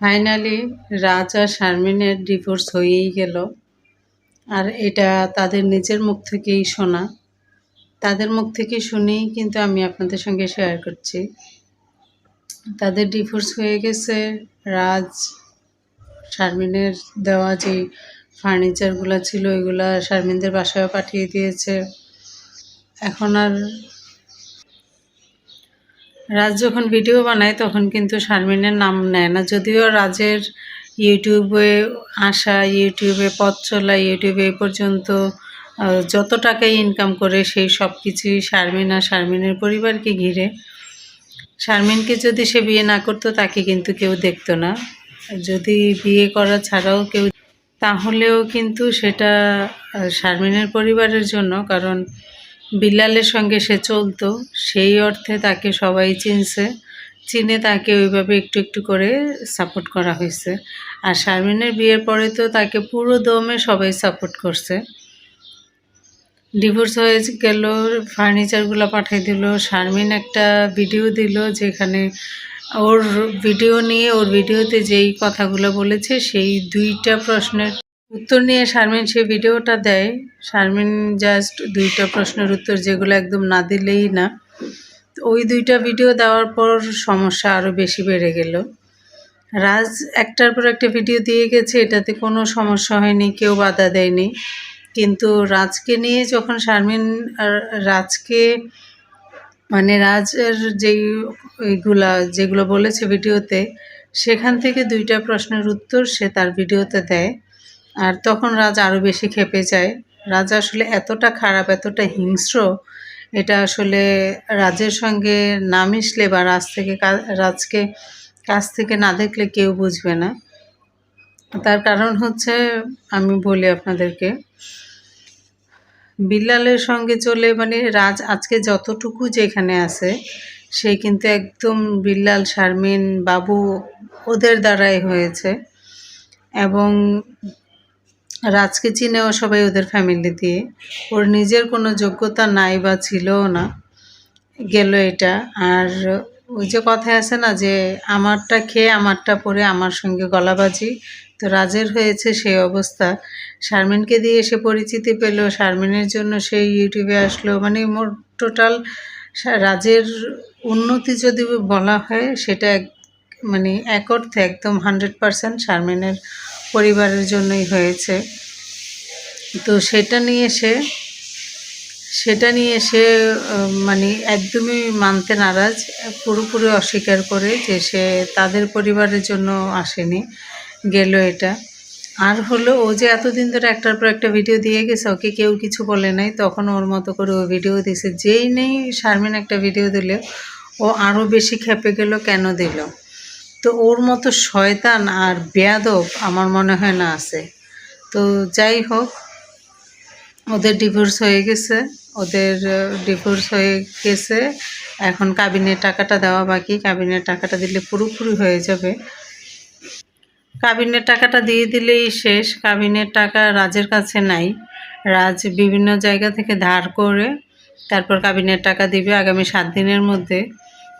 Finally রাজ আর শারমিনের divorce হয়েই গেল। আর এটা তাদের নিজের মুখ থেকেই শোনা। তাদের মুখ থেকে শুনেই কিন্তু আমি আপনাদের সঙ্গে শেয়ার করছি। তাদের ডিভোর্স হয়ে গেছে। রাজ শারমিনের দেওয়া যে ফার্নিচারগুলো ছিল ওইগুলা শারমিনদের বাসায় পাঠিয়ে দিয়েছে। এখন আর রাজ যখন ভিডিও বানায়, তখন কিন্তু শারমিনের নাম নেয় না। যদিও রাজের ইউটিউবে আসা, ইউটিউবে পথ চলা, ইউটিউবে এ পর্যন্ত যত টাকাই ইনকাম করে, সেই সব কিছুই শারমিন আর শারমিনের পরিবারকে ঘিরে। শারমিনকে যদি সে বিয়ে না করতো, তাকে কিন্তু কেউ দেখতো না। যদি বিয়ে করা ছাড়াও কেউ, তাহলেও কিন্তু সেটা শারমিনের পরিবারের জন্য, কারণ বিল্লালের সঙ্গে সে চলতো, সেই অর্থে তাকে সবাই চিনছে। চিনে তাকে ওইভাবে একটু একটু করে সাপোর্ট করা হয়েছে। আর শারমিনের বিয়ের পরে তো তাকে পুরো দমে সবাই সাপোর্ট করছে। ডিভোর্স হয়ে গেল ফার্নিচারগুলো পাঠিয়ে দিল, শারমিন একটা ভিডিও দিল যেখানে ওর ভিডিও নিয়ে, ওর ভিডিওতে যেই কথাগুলো বলেছে, সেই দুইটা প্রশ্নের উত্তর নিয়ে শারমিন সে ভিডিওটা দেয়। শারমিন জাস্ট দুইটা প্রশ্নের উত্তর যেগুলো একদম না দিলেই না। ওই দুইটা ভিডিও দেওয়ার পর সমস্যা আরও বেশি বেড়ে গেল। রাজ একটার পর একটা ভিডিও দিয়ে গেছে, এটাতে কোনো সমস্যা হয়নি, কেউ বাধা দেয়নি। কিন্তু রাজকে নিয়ে যখন শারমিন রাজকে মানে রাজের যেই ওইগুলা যেগুলো বলেছে ভিডিওতে, সেখান থেকে দুইটা প্রশ্নের উত্তর সে তার ভিডিওতে দেয়। আর তখন রাজা আরও বেশি খেপে যায়। রাজা আসলে এতটা খারাপ, এতটা হিংস্র, এটা আসলে রাজের সঙ্গে না মিশলে বা রাজ থেকে রাজকে কাছ থেকে না দেখলে কেউ বুঝবে না। তার কারণ হচ্ছে, আমি বলি আপনাদেরকে, বিল্লালের সঙ্গে চলে মানে রাজ আজকে যতটুকু যেখানে আছে, সে কিন্তু একদম বিল্লাল, শারমিন, বাবু ওদের দ্বারাই হয়েছে। এবং রাজকে চিনেও সবাই ওদের ফ্যামিলি দিয়ে। ওর নিজের কোনো যোগ্যতা নাই বা ছিলও না। গেল এটা। আর ওই যে কথায় আছে না যে, আমারটা খেয়ে আমারটা পরে আমার সঙ্গে গলাবাজি। তো রাজের হয়েছে সেই অবস্থা। শারমিনকে দিয়ে সে পরিচিতি পেল। শারমিনের জন্য সেই ইউটিউবে আসলো। মানে মোট টোটাল রাজের উন্নতি যদি বলা হয়, সেটা মানে এক অর্থে একদম হান্ড্রেড পারসেন্ট শারমিনের পরিবারের জন্যই হয়েছে। তো সেটা নিয়ে সে, সেটা নিয়ে সে মানে একদমই মানতে নারাজ, পুরোপুরি অস্বীকার করে যে সে তাদের পরিবারের জন্য আসেনি, গেল এটা। আর হলো ও যে এতদিন ধরে একটার পর একটা ভিডিও দিয়ে গেছে, ওকে কেউ কিছু বলে নাই, তখন ওর মতো করে ও ভিডিও দিছে। যেই নেই শারমিন একটা ভিডিও দিলে ও আরও বেশি খেপে গেল, কেন দিল? তো ওর মতো শয়তান আর বেয়াদব আমার মনে হয় না আছে। তো যাই হোক, ওদের ডিভোর্স হয়ে গেছে, ওদের ডিভোর্স হয়ে গেছে। এখন কাবিনের টাকাটা দেওয়া বাকি। কাবিনের টাকাটা দিলে পুরোপুরি হয়ে যাবে। কাবিনের টাকাটা দিয়ে দিলেই শেষ। কাবিনের টাকা রাজের কাছে নাই। রাজ বিভিন্ন জায়গা থেকে ধার করে তারপর কাবিনের টাকা দিবে আগামী সাত দিনের মধ্যে।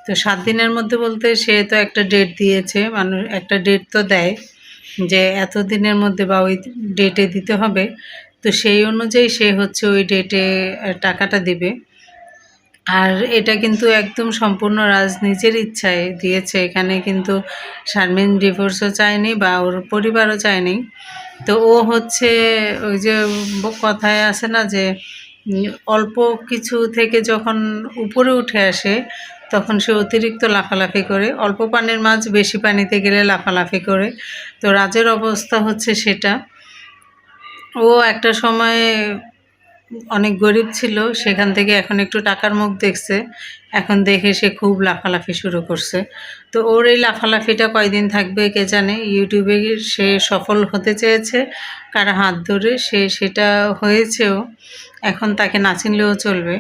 তো সাত দিনের মধ্যে বলতে সে তো একটা ডেট দিয়েছে, মানুষ একটা ডেট তো দেয় যে এত দিনের মধ্যে বা ওই ডেটে দিতে হবে। তো সেই অনুযায়ী সে হচ্ছে ওই ডেটে টাকাটা দিবে। আর এটা কিন্তু একদম সম্পূর্ণ রাজ নিজের ইচ্ছায় দিয়েছে। এখানে কিন্তু শারমিন ডিভোর্সও চায়নি বা ওর পরিবারও চায়নি। তো ও হচ্ছে ওই যে কথায় আছে না যে অল্প কিছু থেকে যখন উপরে উঠে আসে তখন সে অতিরিক্ত লাফালাফি করে। অল্প পানির মাছ বেশি পানিতে গেলে লাফালাফি করে। তো রাজের অবস্থা হচ্ছে সেটা। ও একটা সময় অনেক গরিব ছিল, সেখান থেকে এখন একটু টাকার মুখ দেখছে। এখন দেখে সে খুব লাফালাফি শুরু করছে। তো ওর এই লাফালাফিটা কয়দিন থাকবে কে জানে? ইউটিউবে সে সফল হতে চেয়েছে, কারা হাত ধরে সে সেটা হয়েছেও। এখন তাকে না চিনলেও চলবে।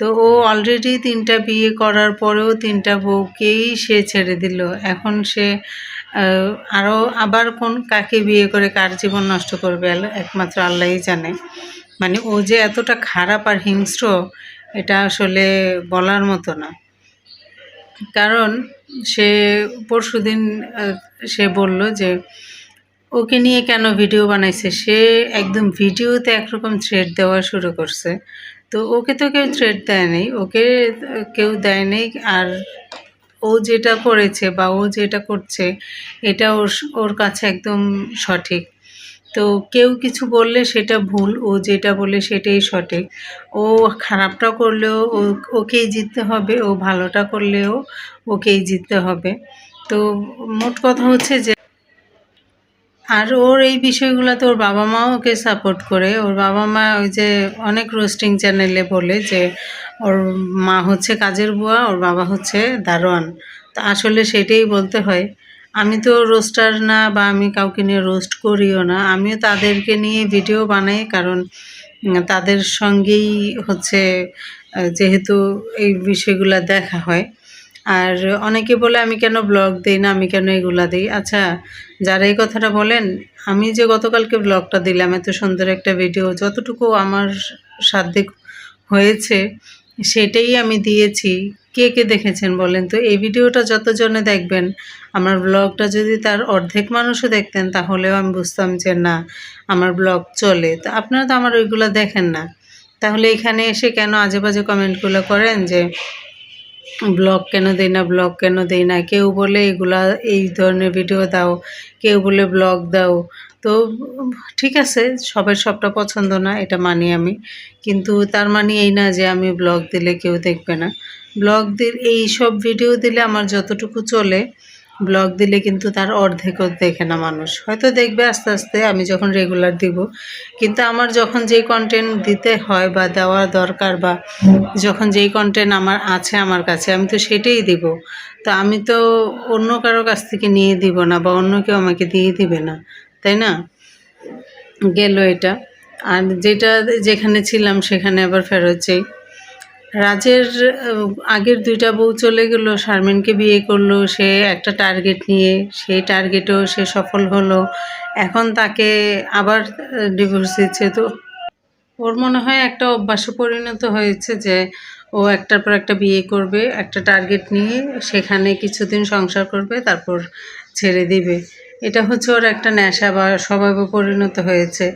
তো ও অলরেডি তিনটা বিয়ে করার পরেও তিনটা বউকেই সে ছেড়ে দিল। এখন সে আরও আবার কোন কাকে বিয়ে করে কার জীবন নষ্ট করবে একমাত্র আল্লাহই জানে। মানে ও যে এতটা খারাপ আর হিংস্র, এটা আসলে বলার মতো না। কারণ সে পরশুদিন সে বলল যে, ওকে নিয়ে কেন ভিডিও বানাইছে? সে একদম ভিডিওতে একরকম থ্রেড দেওয়া শুরু করছে। তো ওকে তো কেউ থ্রেড দেয় নাই ওকে কেউ দেয় নাই আর ও যেটা করেছে বা ও যেটা করছে, এটা ওর ওর কাছে একদম সঠিক। তো কেউ কিছু বললে সেটা ভুল, ও যেটা বলে সেটাই সঠিক। ও খারাপটা করলেও ওকেই জিততে হবে, ও ভালোটা করলেও ওকেই জিততে হবে। তো মোট কথা হচ্ছে যে আর ওর এই বিষয়গুলোতে ওর বাবা মাও ওকে সাপোর্ট করে। ওর বাবা মা ওই যে অনেক রোস্টিং চ্যানেলে বলে যে, ওর মা হচ্ছে কাজের বুয়া, ওর বাবা হচ্ছে দারোয়ান। তা আসলে সেটাই বলতে হয়। আমি তো রোস্টার না বা আমি কাউকে নিয়ে রোস্ট করিও না। আমিও তাদেরকে নিয়ে ভিডিও বানাই কারণ তাদের সঙ্গেই হচ্ছে যেহেতু এই বিষয়গুলো দেখা হয়। আর অনেকে বলে, আমি কেন ব্লগ দিই না? আমি কেন এগুলা দিই? আচ্ছা যারা এই কথাটা বলেন, আমি যে গতকালকে ব্লগটা দিলাম, এত সুন্দর একটা ভিডিও যতটুকু আমার সাধ্যে হয়েছে, সেটাই আমি দিয়েছি। কে কে দেখেছেন বলেন তো? এই ভিডিওটা যতজনে দেখবেন, আমার ব্লগটা যদি তার অর্ধেক মানুষও দেখতেন, তাহলেও আমি বুঝতাম যে না, আমার ব্লগ চলে। তো আপনারা তো আমার ওইগুলো দেখেন না। তাহলে এখানে এসে কেন আজে বাজে কমেন্টগুলো করেন যে ব্লগ কেন দিই না, ব্লগ কেন দিই না? কেউ বলে এগুলা, এই ধরনের ভিডিও দাও, কেউ বলে ব্লগ দাও। তো ঠিক আছে, সবার সবটা পছন্দ না, এটা মানি আমি। কিন্তু তার মানে এই না যে আমি ব্লগ দিলে কেউ দেখবে না। ব্লগ দিল, এই সব ভিডিও দিলে আমার যতটুকু চলে ব্লগ দিলে কিন্তু তার অর্ধেকও দেখে না মানুষ। হয়তো দেখবে আস্তে আস্তে, আমি যখন রেগুলার দিব। কিন্তু আমার যখন যেই কন্টেন্ট দিতে হয় বা দেওয়া দরকার বা যখন যেই কন্টেন্ট আমার আছে আমার কাছে, আমি তো সেটাই দিব। তো আমি তো অন্য কারও কাছ থেকে নিয়ে দিব না বা অন্য কেউ আমাকে দিয়ে দিবে না। তাই না? গেল এটা। আর যেটা যেখানে ছিলাম সেখানে আবার ফেরত যাই। রাজের আগের দুইটা বউ চলে গেল, শারমিনকে বিয়ে করল, সে একটা টার্গেট নিয়ে, সেই টার্গেটেও সে সফল হলো। এখন তাকে আবার ডিভোর্স দিচ্ছে। তো ওর মনে হয় একটা অভ্যাসে পরিণত হয়েছে যে, ও একটার পর একটা বিয়ে করবে, একটা টার্গেট নিয়ে, সেখানে কিছুদিন সংসার করবে, তারপর ছেড়ে দিবে। এটা হচ্ছে ওর একটা নেশা বা স্বভাবে পরিণত হয়েছে।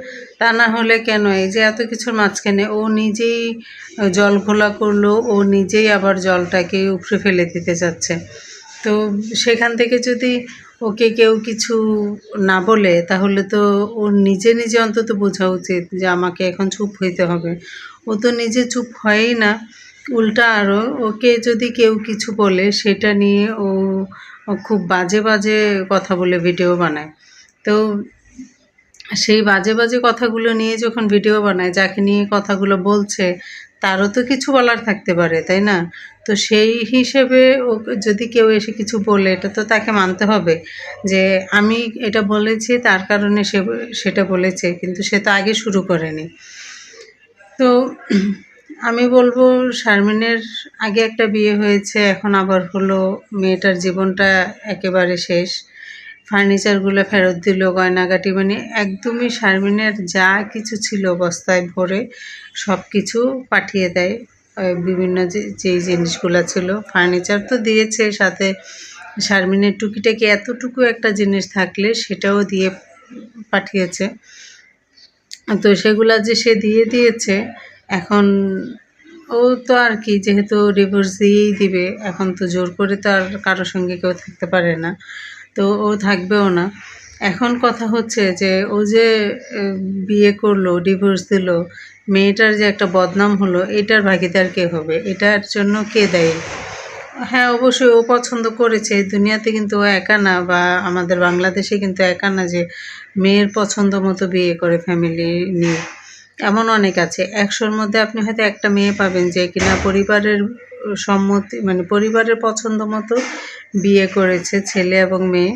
তা না হলে কেন? এই যে এত কিছুর মাঝখানে ও নিজেই জল ঘোলা করল, ও নিজেই আবার জলটাকে উপড়ে ফেলে দিতে যাচ্ছে তো সেখান থেকে যদি ওকে কেউ কিছু না বলে, তাহলে তো ওর নিজে নিজে অন্তত বোঝা উচিত যে আমাকে এখন চুপ হইতে হবে। ও তো নিজে চুপ হয়ই না। উল্টা আরও ওকে যদি কেউ কিছু বলে, সেটা নিয়ে ও খুব বাজে বাজে কথা বলে ভিডিও বানায়। তো সেই বাজে বাজে কথাগুলো নিয়ে যখন ভিডিও বানায়, যাকে নিয়ে কথাগুলো বলছে, তারও তো কিছু বলার থাকতে পারে, তাই না? তো সেই হিসেবে ও যদি কেউ এসে কিছু বলে, এটা তো তাকে মানতে হবে যে আমি এটা বলেছি, তার কারণে সে সেটা বলেছে, কিন্তু সে তো আগে শুরু করেনি। তো আমি বলব, শারমিনের আগে একটা বিয়ে হয়েছে, এখন আবার হলো মেয়েটার জীবনটা একেবারে শেষ। ফার্নিচারগুলো ফেরত দিল, গয়নাগাটি মানে একদমই শারমিনের যা কিছু ছিল বস্তায় ভরে সব কিছু পাঠিয়ে দেয় বিভিন্ন যে, যেই জিনিসগুলো ছিল। ফার্নিচার তো দিয়েছে, সাথে শারমিনের টুকিটাকি এতটুকু একটা জিনিস থাকলে সেটাও দিয়ে পাঠিয়েছে। তো সেগুলা যে সে দিয়ে দিয়েছে, এখন ও তো আর কি, যেহেতু ডিভোর্স দিয়েই দিবে, এখন তো জোর করে তো আর কারোর সঙ্গে কেউ থাকতে পারে না, তো ও থাকবেও না। এখন কথা হচ্ছে যে, ও যে বিয়ে করল ডিভোর্স দিল, মেয়েটার যে একটা বদনাম হলো, এটার ভাগিদার কে হবে? এটার জন্য কে দায়ী? হ্যাঁ অবশ্যই ও পছন্দ করেছে দুনিয়াতে কিন্তু ও একা না, বা আমাদের বাংলাদেশে কিন্তু একা না যে, মেয়ের পছন্দ মতো বিয়ে করে ফ্যামিলি নিয়ে। এমন অনেক আছে। একশোর মধ্যে আপনি হয়তো একটা মেয়ে পাবেন যে কিনা পরিবারের সম্মতি মানে পরিবারের পছন্দ মতো বিয়ে করেছে ছেলে এবং মেয়ে।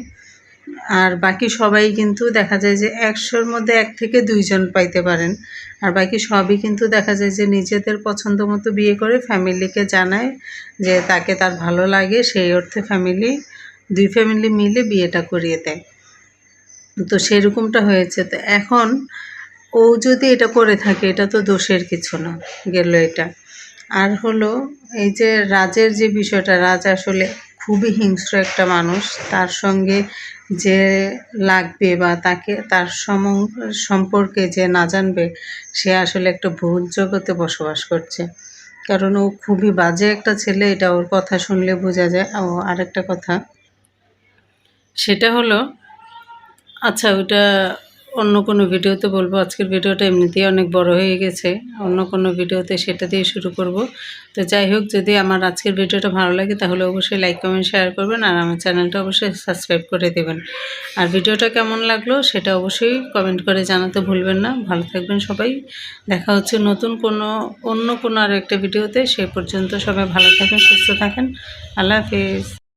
আর বাকি সবাই কিন্তু দেখা যায় যে একশোর মধ্যে এক থেকে দুইজন পাইতে পারেন। আর বাকি সবই কিন্তু দেখা যায় যে নিজেদের পছন্দ মতো বিয়ে করে ফ্যামিলিকে জানায় যে তাকে তার ভালো লাগে, সেই অর্থে ফ্যামিলি দুই ফ্যামিলি মিলে বিয়েটা করিয়ে দেয়। তো সেরকমটা হয়েছে। তো এখন ও যদি এটা করে থাকে, এটা তো দোষের কিছু না, গেল এটা। আর হলো, এই যে রাজের যে বিষয়টা, রাজ আসলে খুবই হিংস্র একটা মানুষ, তার সঙ্গে যে লাগবে বা তাকে, তার সম, সম্পর্কে যে না জানবে, সে আসলে একটা ভুল জগতে বসবাস করছে। কারণ ও খুবই বাজে একটা ছেলে, এটা ওর কথা শুনলে বোঝা যায়। ও আরেকটা কথা, সেটা হলো আচ্ছা ওটা অন্য কোনো ভিডিওতে বলব, আজকের ভিডিওটা এমনিতেই অনেক বড় হয়ে গেছে, অন্য কোনো ভিডিওতে সেটা দিয়ে শুরু করব। তো যাই হোক, যদি আমার আজকের ভিডিওটা ভালো লাগে তাহলে অবশ্যই লাইক কমেন্ট শেয়ার করবেন আর আমার চ্যানেলটা অবশ্যই সাবস্ক্রাইব করে দেবেন। আর ভিডিওটা কেমন লাগল সেটা অবশ্যই কমেন্ট করে জানাতে ভুলবেন না। ভালো থাকবেন সবাই। দেখা হচ্ছে নতুন কোনো, অন্য কোনো আর একটা ভিডিওতে। সে পর্যন্ত সবাই ভালো থাকেন, সুস্থ থাকেন। আল্লাহ হাফিজ।